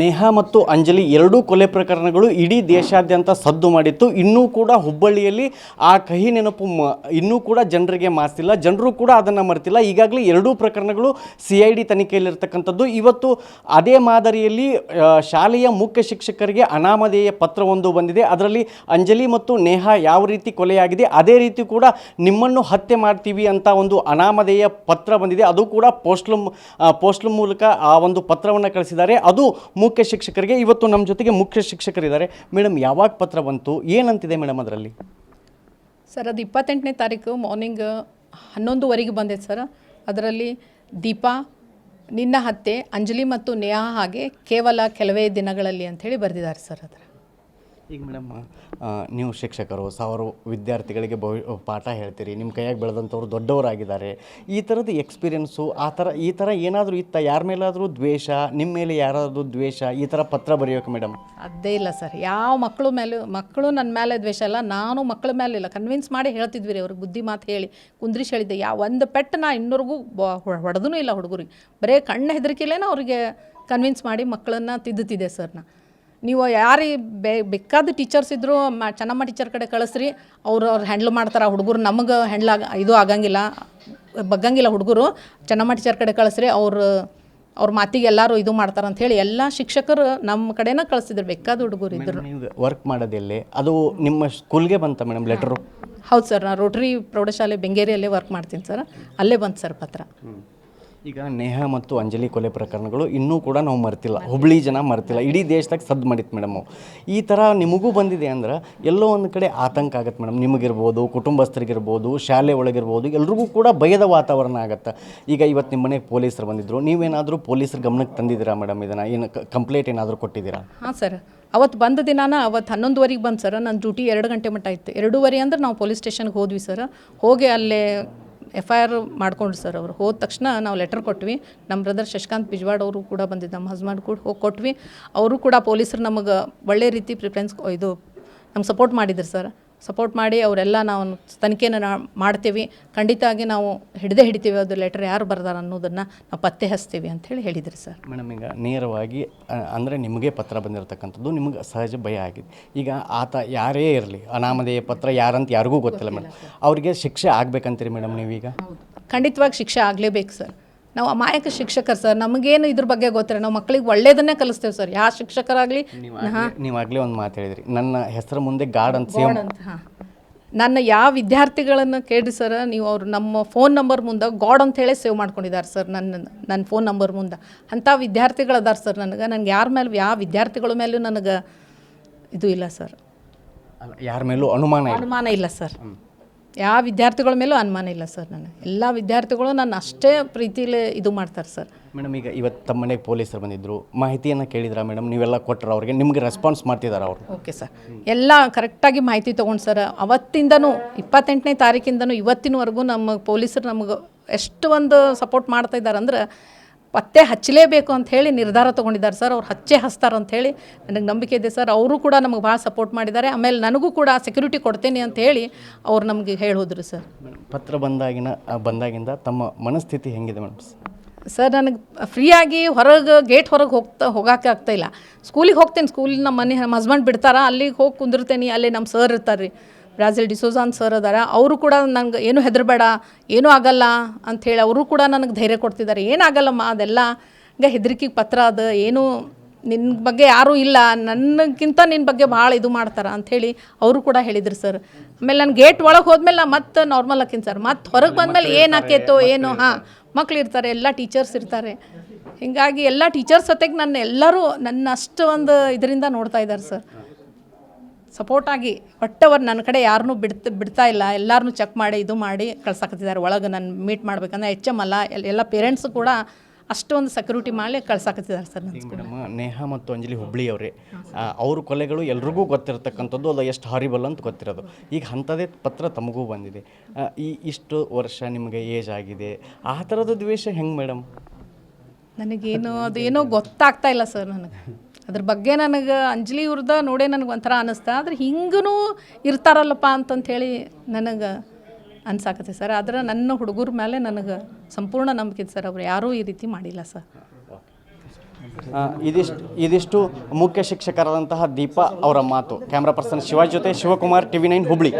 ನೇಹಾ ಮತ್ತು ಅಂಜಲಿ ಎರಡೂ ಕೊಲೆ ಪ್ರಕರಣಗಳು ಇಡೀ ದೇಶಾದ್ಯಂತ ಸದ್ದು ಮಾಡಿತ್ತು. ಇನ್ನೂ ಕೂಡ ಹುಬ್ಬಳ್ಳಿಯಲ್ಲಿ ಆ ಕಹಿ ನೆನಪು ಮ, ಇನ್ನೂ ಕೂಡ ಜನರಿಗೆ ಮಾಸಿಲ್ಲ ಜನರು ಕೂಡ ಅದನ್ನು ಮರೆತಿಲ್ಲ. ಈಗಾಗಲೇ ಎರಡೂ ಪ್ರಕರಣಗಳು ಸಿ ಐ ಡಿ ತನಿಖೆಯಲ್ಲಿರ್ತಕ್ಕಂಥದ್ದು. ಇವತ್ತು ಅದೇ ಮಾದರಿಯಲ್ಲಿ ಶಾಲೆಯ ಮುಖ್ಯ ಶಿಕ್ಷಕರಿಗೆ ಅನಾಮಧೇಯ ಪತ್ರವೊಂದು ಬಂದಿದೆ. ಅದರಲ್ಲಿ ಅಂಜಲಿ ಮತ್ತು ನೇಹಾ ಯಾವ ರೀತಿ ಕೊಲೆಯಾಗಿದೆ, ಅದೇ ರೀತಿ ಕೂಡ ನಿಮ್ಮನ್ನು ಹತ್ಯೆ ಮಾಡ್ತೀವಿ ಅಂತ ಒಂದು ಅನಾಮಧೇಯ ಪತ್ರ ಬಂದಿದೆ. ಅದು ಕೂಡ ಪೋಸ್ಟ್ಲ್ ಪೋಸ್ಟ್ಲ್ ಮೂಲಕ ಆ ಒಂದು ಪತ್ರವನ್ನು ಕಳಿಸಿದ್ದಾರೆ. ಅದು ಮುಖ್ಯ ಶಿಕ್ಷಕರಿಗೆ, ಇವತ್ತು ನಮ್ಮ ಜೊತೆಗೆ ಮುಖ್ಯ ಶಿಕ್ಷಕರಿದ್ದಾರೆ. ಮೇಡಮ್ ಯಾವಾಗ ಪತ್ರ ಬಂತು? ಏನಂತಿದೆ ಮೇಡಮ್ ಅದರಲ್ಲಿ? ಸರ್, ಅದು ಇಪ್ಪತ್ತೆಂಟನೇ ತಾರೀಕು ಮಾರ್ನಿಂಗ್ ಹನ್ನೊಂದುವರೆಗೆ ಬಂದೈತೆ ಸರ್. ಅದರಲ್ಲಿ ದೀಪಾ, ನಿನ್ನ ಹತ್ತೆ ಅಂಜಲಿ ಮತ್ತು ನೇಹಾ ಹಾಗೆ ಕೇವಲ ಕೆಲವೇ ದಿನಗಳಲ್ಲಿ ಅಂಥೇಳಿ ಬರೆದಿದ್ದಾರೆ ಸರ್ ಅದರ ಈಗ ಮೇಡಮ್ ನೀವು ಶಿಕ್ಷಕರು, ಸಾವಿರ ವಿದ್ಯಾರ್ಥಿಗಳಿಗೆ ಭವಿ ಪಾಠ ಹೇಳ್ತೀರಿ, ನಿಮ್ಮ ಕೈಯಾಗಿ ಬೆಳೆದಂಥವ್ರು ದೊಡ್ಡವರಾಗಿದ್ದಾರೆ, ಈ ಥರದ ಎಕ್ಸ್ಪೀರಿಯೆನ್ಸು ಆ ಥರ ಈ ಥರ ಏನಾದರೂ ಇತ್ತ? ಯಾರ ಮೇಲಾದರೂ ದ್ವೇಷ ನಿಮ್ಮ ಮೇಲೆ ಯಾರಾದರೂ ದ್ವೇಷ, ಈ ಥರ ಪತ್ರ ಬರೆಯೋಕೆ ಮೇಡಮ್? ಅದೇ ಇಲ್ಲ ಸರ್. ಯಾವ ಮಕ್ಕಳು ಮೇಲೆ ಮಕ್ಕಳು ನನ್ನ ಮೇಲೆ ದ್ವೇಷ ಅಲ್ಲ, ನಾನು ಮಕ್ಕಳ ಮೇಲೆ ಇಲ್ಲ. ಕನ್ವಿನ್ಸ್ ಮಾಡಿ ಹೇಳ್ತಿದ್ವಿ ರೀ ಅವ್ರಿಗೆ ಬುದ್ಧಿ ಮಾತು ಹೇಳಿ. ಕುಂದ್ರಿಸಿ ಹೇಳಿದ್ದೆ ಯಾವ ಒಂದು ಪೆಟ್ಟು ನಾ ಇನ್ನೊರ್ಗೂ ಹೊಡೆದೂ ಇಲ್ಲ ಹುಡುಗರಿಗೆ. ಬರೀ ಕಣ್ಣು ಹೆದರಿಕೆಲೇನ ಅವರಿಗೆ ಕನ್ವಿನ್ಸ್ ಮಾಡಿ ಮಕ್ಕಳನ್ನು ತಿದ್ದುತ್ತಿದೆ ಸರ್ ನಾ. ನೀವು ಯಾರೀ ಬೆ ಬೇಕಾದ ಟೀಚರ್ಸ್ ಇದ್ದರೂ ಮ ಚೆನ್ನಮ್ಮ ಟೀಚರ್ ಕಡೆ ಕಳಿಸ್ರಿ. ಅವ್ರು ಅವ್ರು ಹ್ಯಾಂಡ್ಲ್ ಮಾಡ್ತಾರೆ ಹುಡುಗರು. ನಮಗೆ ಹ್ಯಾಂಡ್ಲ್ ಆಗ ಇದು ಆಗಂಗಿಲ್ಲ ಬಗ್ಗಂಗಿಲ್ಲ ಹುಡುಗರು. ಚೆನ್ನಮ್ಮ ಟೀಚರ್ ಕಡೆ ಕಳಿಸ್ರಿ. ಅವ್ರ ಅವ್ರ ಮಾತಿಗೆ ಎಲ್ಲರೂ ಇದು ಮಾಡ್ತಾರೆ ಅಂತ ಹೇಳಿ ಎಲ್ಲ ಶಿಕ್ಷಕರು ನಮ್ಮ ಕಡೆನ ಕಳಿಸಿದ್ರು. ಬೇಕಾದ ಹುಡುಗರು ಇದ್ರು. ನೀವು ವರ್ಕ್ ಮಾಡೋದೆಲ್ಲಿ ಅದು ನಿಮ್ಮ ಸ್ಕೂಲ್ಗೆ ಬಂತ ಮೇಡಮ್ ಲೆಟ್ರು ಹೌದು ಸರ್. ನಾನು ರೋಟ್ರಿ ಪ್ರೌಢಶಾಲೆ ಬೆಂಗೇರಿಯಲ್ಲೇ ವರ್ಕ್ ಮಾಡ್ತೀನಿ ಸರ್. ಅಲ್ಲೇ ಬಂತು ಸರ್ ಪತ್ರ. ಈಗ ನೇಹ ಮತ್ತು ಅಂಜಲಿ ಕೊಲೆ ಪ್ರಕರಣಗಳು ಇನ್ನೂ ಕೂಡ ನಾವು ಮರ್ತಿಲ್ಲ. ಹುಬ್ಳಿ ಜನ ಮರ್ತಿಲ್ಲ. ಇಡೀ ದೇಶದಾಗ ಸದ್ದು ಮಾಡಿತ್ತು ಮೇಡಮ್ ಈ ಥರ ನಿಮಗೂ ಬಂದಿದೆ ಅಂದ್ರೆ ಎಲ್ಲೋ ಒಂದು ಕಡೆ ಆತಂಕ ಆಗತ್ತೆ ಮೇಡಮ್ ನಿಮಗಿರ್ಬೋದು, ಕುಟುಂಬಸ್ಥರಿಗಿರ್ಬೋದು, ಶಾಲೆ ಒಳಗಿರ್ಬೋದು, ಎಲ್ರಿಗೂ ಕೂಡ ಭಯದ ವಾತಾವರಣ ಆಗುತ್ತೆ. ಈಗ ಇವತ್ತು ನಿಮ್ಮ ಮನೆಗೆ ಪೊಲೀಸರು ಬಂದಿದ್ದರು ನೀವೇನಾದರೂ ಪೊಲೀಸರ ಗಮನಕ್ಕೆ ತಂದಿದ್ದೀರಾ ಮೇಡಮ್ ಇದನ್ನು? ಏನು ಕಂಪ್ಲೇಂಟ್ ಏನಾದರೂ ಕೊಟ್ಟಿದ್ದೀರಾ? ಹಾಂ ಸರ್. ಅವತ್ತು ಬಂದ ದಿನಾನ ಅವತ್ತು ಹನ್ನೊಂದುವರೆಗೆ ಬಂದು ಸರ್. ನನ್ನ ಡ್ಯೂಟಿ ಎರಡು ಗಂಟೆ ಮಟ್ಟ ಇತ್ತು. ಎರಡೂವರೆ ಅಂದ್ರೆ ನಾವು ಪೊಲೀಸ್ ಸ್ಟೇಷನ್ಗೆ ಹೋದ್ವಿ ಸರ್. ಹೋಗಿ ಅಲ್ಲೇ ಎಫ್ ಐ ಆರ್ ಮಾಡ್ಕೊಂಡ್ರು ಸರ್ ಅವರು. ಹೋದ ತಕ್ಷಣ ನಾವು ಲೆಟರ್ ಕೊಟ್ವಿ. ನಮ್ಮ ಬ್ರದರ್ ಶಶಿಕಾಂತ್ ಬಿಜ್ವಾಡ್ ಅವರು ಕೂಡ ಬಂದಿದ್ದು ನಮ್ಮ ಹಸ್ಬೆಂಡ್ ಕೂಡ ಹೋಗಿ ಕೊಟ್ವಿ. ಅವರು ಕೂಡ ಪೊಲೀಸರು ನಮಗೆ ಒಳ್ಳೆ ರೀತಿ ಪ್ರಿಫರೆನ್ಸ್ ಇದು, ನಮ್ಗೆ ಸಪೋರ್ಟ್ ಮಾಡಿದ್ರು ಸರ್. ಸಪೋರ್ಟ್ ಮಾಡಿ ಅವರೆಲ್ಲ ನಾವು ತನಿಖೆನ ಮಾಡ್ತೀವಿ. ಖಂಡಿತವಾಗಿ ನಾವು ಹಿಡಿದೆ ಹಿಡಿತೀವಿ ಅದು ಲೆಟರ್ ಯಾರು ಬರ್ದಾರ ಅನ್ನೋದನ್ನು ನಾವು ಪತ್ತೆ ಹಚ್ತೀವಿ ಅಂಥೇಳಿ ಹೇಳಿದ್ರಿ ಸರ್. ಮೇಡಮ್ ಈಗ ನೇರವಾಗಿ ಅಂದರೆ ನಿಮಗೆ ಪತ್ರ ಬಂದಿರತಕ್ಕಂಥದ್ದು ನಿಮಗೆ ಸಹಜ ಭಯ ಆಗಿದೆ. ಈಗ ಆತ ಯಾರೇ ಇರಲಿ ಅನಾಮಧೇಯ ಪತ್ರ ಯಾರಂತ ಯಾರಿಗೂ ಗೊತ್ತಿಲ್ಲ ಮೇಡಮ್. ಅವರಿಗೆ ಶಿಕ್ಷೆ ಆಗಬೇಕಂತೀರಿ ಮೇಡಮ್ ನೀವೀಗ? ಖಂಡಿತವಾಗಿ ಶಿಕ್ಷೆ ಆಗಲೇಬೇಕು ಸರ್. ನಾವು ಅಮಾಯಕ ಶಿಕ್ಷಕರು ಸರ್ ನಮಗೇನು ಇದ್ರ ಬಗ್ಗೆ ಗೊತ್ತಿರ ನಾವು ಮಕ್ಕಳಿಗೆ ಒಳ್ಳೇದನ್ನೇ ಕಲಿಸ್ತೇವೆ ಸರ್. ಯಾವ ಶಿಕ್ಷಕರಾಗಲಿ? ನೀವು ಆಗಲೇ ಒಂದು ಮಾತು ಹೇಳಿದ್ರಿ. ನನ್ನ ಹೆಸರು ಮುಂದೆ ಗಾರ್ಡ್ ಅಂತ ಹಾಂ. ನನ್ನ ಯಾವ ವಿದ್ಯಾರ್ಥಿಗಳನ್ನು ಕೇಳಿ ಸರ್ ನೀವು ಅವರು ನಮ್ಮ ಫೋನ್ ನಂಬರ್ ಮುಂದೆ ಗಾಡ್ ಅಂತ ಹೇಳಿ ಸೇವ್ ಮಾಡ್ಕೊಂಡಿದ್ದಾರೆ ಸರ್ ನನ್ನ ನನ್ನ ಫೋನ್ ನಂಬರ್ ಮುಂದೆ. ಅಂಥ ವಿದ್ಯಾರ್ಥಿಗಳು ಅದಾರ ಸರ್ ನನಗೆ. ನನಗೆ ಯಾರ ಮೇಲೆ ಯಾವ ವಿದ್ಯಾರ್ಥಿಗಳ ಮೇಲೂ ನನಗೆ ಇದು ಇಲ್ಲ ಸರ್. ಯಾರ ಮೇಲೂ ಅನುಮಾನ ಅನುಮಾನ ಇಲ್ಲ ಸರ್. ಯಾವ ವಿದ್ಯಾರ್ಥಿಗಳ ಮೇಲೂ ಅನುಮಾನ ಇಲ್ಲ ಸರ್ ನನಗೆ. ಎಲ್ಲ ವಿದ್ಯಾರ್ಥಿಗಳು ನಾನು ಅಷ್ಟೇ ಪ್ರೀತಿಲಿ ಇದು ಮಾಡ್ತಾರೆ ಸರ್. ಮೇಡಮ್ ಈಗ ಇವತ್ತು ತಮ್ಮ ಮನೆಗೆ ಪೊಲೀಸರು ಬಂದಿದ್ದರು ಮಾಹಿತಿಯನ್ನು ಕೇಳಿದ್ರ ಮೇಡಮ್? ನೀವೆಲ್ಲ ಕೊಟ್ಟರು ಅವ್ರಿಗೆ ನಿಮಗೆ ರೆಸ್ಪಾನ್ಸ್ ಮಾಡ್ತಿದ್ದಾರೆ ಅವರು? Okay sir. ಎಲ್ಲ ಕರೆಕ್ಟಾಗಿ ಮಾಹಿತಿ ತೊಗೊಂಡು ಸರ್ ಅವತ್ತಿಂದನೂ ಇಪ್ಪತ್ತೆಂಟನೇ ತಾರೀಕಿಂದನೂ ಇವತ್ತಿನವರೆಗೂ ನಮ್ಮ ಪೊಲೀಸರು ನಮಗೆ ಎಷ್ಟು ಒಂದು ಸಪೋರ್ಟ್ ಮಾಡ್ತಾ ಇದ್ದಾರೆ ಅಂದ್ರೆ ಪತ್ತೆ ಹಚ್ಚಲೇಬೇಕು ಅಂತ ಹೇಳಿ ನಿರ್ಧಾರ ತೊಗೊಂಡಿದ್ದಾರೆ ಸರ್. ಅವ್ರು ಹಚ್ಚೇ ಹಚ್ತಾರೆ ಅಂತ ಹೇಳಿ ನನಗೆ ನಂಬಿಕೆ ಇದೆ ಸರ್. ಅವರು ಕೂಡ ನಮಗೆ ಭಾಳ ಸಪೋರ್ಟ್ ಮಾಡಿದ್ದಾರೆ. ಆಮೇಲೆ ನನಗೂ ಕೂಡ ಸೆಕ್ಯೂರಿಟಿ ಕೊಡ್ತೇನೆ ಅಂತ ಹೇಳಿ ಅವ್ರು ನಮಗೆ ಹೇಳೋದ್ರು ಸರ್. ಪತ್ರ ಬಂದಾಗಿನ ಬಂದಾಗಿಂದ ತಮ್ಮ ಮನಸ್ಥಿತಿ ಹೆಂಗಿದೆ ಮೇಡಮ್ ಸರ್ ನನಗೆ ಫ್ರೀಯಾಗಿ ಹೊರಗೆ ಗೇಟ್ ಹೊರಗೆ ಹೋಗ್ತಾ ಹೋಗೋಕೆ ಆಗ್ತಾಯಿಲ್ಲ ಇಲ್ಲ. ಸ್ಕೂಲಿಗೆ ಹೋಗ್ತೇನೆ. ಸ್ಕೂಲಿಗೆ ನಮ್ಮ ಮನೆ ನಮ್ಮ ಹಸ್ಬೆಂಡ್ ಬಿಡ್ತಾರ? ಅಲ್ಲಿಗೆ ಹೋಗಿ ಕುಂದಿರ್ತೇನೆ. ಅಲ್ಲಿ ನಮ್ಮ ಸರ್ ಇರ್ತಾರೆ ರೀ ಬ್ರಾಜಿಲ್ ಡಿಸೋಜಾನ್ ಸರ್ ಅದಾರ ಅವರು ಕೂಡ ನಂಗೆ ಏನು ಹೆದರಬೇಡ ಏನೂ ಆಗಲ್ಲ ಅಂಥೇಳಿ ಅವರು ಕೂಡ ನನಗೆ ಧೈರ್ಯ ಕೊಡ್ತಿದ್ದಾರೆ. ಏನಾಗಲ್ಲಮ್ಮ ಅದೆಲ್ಲ ಈಗ ಹೆದರಿಕೆಗೆ ಪತ್ರ ಅದು ಏನು ನಿನ್ನ ಬಗ್ಗೆ ಯಾರೂ ಇಲ್ಲ ನನಗಿಂತ ನಿನ್ನ ಬಗ್ಗೆ ಭಾಳ ಇದು ಮಾಡ್ತಾರೆ ಅಂಥೇಳಿ ಅವರು ಕೂಡ ಹೇಳಿದ್ರು ಸರ್. ಆಮೇಲೆ ನಾನು ಗೇಟ್ ಒಳಗೆ ಹೋದ್ಮೇಲೆ ನಾ ಮತ್ತೆ ನಾರ್ಮಲ್ ಹಾಕಿನಿ ಸರ್ ಮತ್ತೆ ಹೊರಗೆ ಬಂದಮೇಲೆ ಏನು ಹಾಕೈತೋ ಏನು ಹಾಂ ಮಕ್ಳು ಇರ್ತಾರೆ ಎಲ್ಲ ಟೀಚರ್ಸ್ ಇರ್ತಾರೆ. ಹೀಗಾಗಿ ಎಲ್ಲ ಟೀಚರ್ಸ್ ಜೊತೆಗೆ ನನ್ನ ಎಲ್ಲರೂ ನನ್ನ ಅಷ್ಟು ಒಂದು ಇದರಿಂದ ನೋಡ್ತಾ ಇದ್ದಾರೆ ಸರ್. ಸಪೋರ್ಟಾಗಿ ಒಟ್ಟವರು ನನ್ನ ಕಡೆ ಯಾರನ್ನೂ ಬಿಡ್ತ ಬಿಡ್ತಾ ಇಲ್ಲ. ಎಲ್ಲರನ್ನೂ ಚೆಕ್ ಮಾಡಿ ಇದು ಮಾಡಿ ಕಳ್ಸಾಕತ್ತಿದ್ದಾರೆ. ಒಳಗೆ ನಾನು ಮೀಟ್ ಮಾಡ್ಬೇಕಂದ್ರೆ ಎಚ್ ಎಂ ಅಲ್ಲ ಎಲ್ಲ ಪೇರೆಂಟ್ಸು ಕೂಡ ಅಷ್ಟೊಂದು ಸೆಕ್ಯೂರಿಟಿ ಮಾಡಿ ಕಳ್ಸಾಕತ್ತಿದ್ದಾರೆ ಸರ್ ನಮ್ಮ ನೇಹಾ ಮತ್ತು ಅಂಜಲಿ ಹುಬ್ಳಿಯವರೇ ಅವ್ರ. ಕೊಲೆಗಳು ಎಲ್ರಿಗೂ ಗೊತ್ತಿರತಕ್ಕಂಥದ್ದು ಅದು ಎಷ್ಟು ಹಾರಿಬಲ್ ಅಂತ ಗೊತ್ತಿರೋದು. ಈಗ ಅಂಥದ್ದೇ ಪತ್ರ ತಮಗೂ ಬಂದಿದೆ. ಈ ಇಷ್ಟು ವರ್ಷ ನಿಮಗೆ ಏಜ್ ಆಗಿದೆ. ಆ ಥರದ ದ್ವೇಷ ಹೆಂಗೆ ಮೇಡಮ್ ನನಗೇನು ಅದು ಏನೋ ಗೊತ್ತಾಗ್ತಾ ಇಲ್ಲ ಸರ್ ನನಗೆ. ಅದ್ರ ಬಗ್ಗೆ ನನಗೆ ಅಂಜಲಿ ಉರ್ದ ನೋಡೇ ನನಗೆ ಒಂಥರ ಅನ್ನಿಸ್ತು ಆದ್ರೆ ಹಿಂಗೂ ಇರ್ತಾರಲ್ಲಪ್ಪ ಅಂತಂಥೇಳಿ ನನಗೆ ಅನ್ಸಾಕತ್ತೆ ಸರ್. ಆದ್ರೆ ನನ್ನ ಹುಡುಗರ ಮೇಲೆ ನನಗೆ ಸಂಪೂರ್ಣ ನಂಬಿಕೆ ಸರ್. ಅವ್ರು ಯಾರೂ ಈ ರೀತಿ ಮಾಡಿಲ್ಲ ಸರ್. ಇದಿಷ್ಟು ಇದಿಷ್ಟು ಮುಖ್ಯ ಶಿಕ್ಷಕರಾದಂತಹ ದೀಪಾ ಅವರ ಮಾತು. ಕ್ಯಾಮ್ರಾ ಪರ್ಸನ್ ಶಿವಾಜ್ ಜೊತೆ ಶಿವಕುಮಾರ್, ಟಿವಿ ನೈನ್ ಹುಬ್ಳಿ.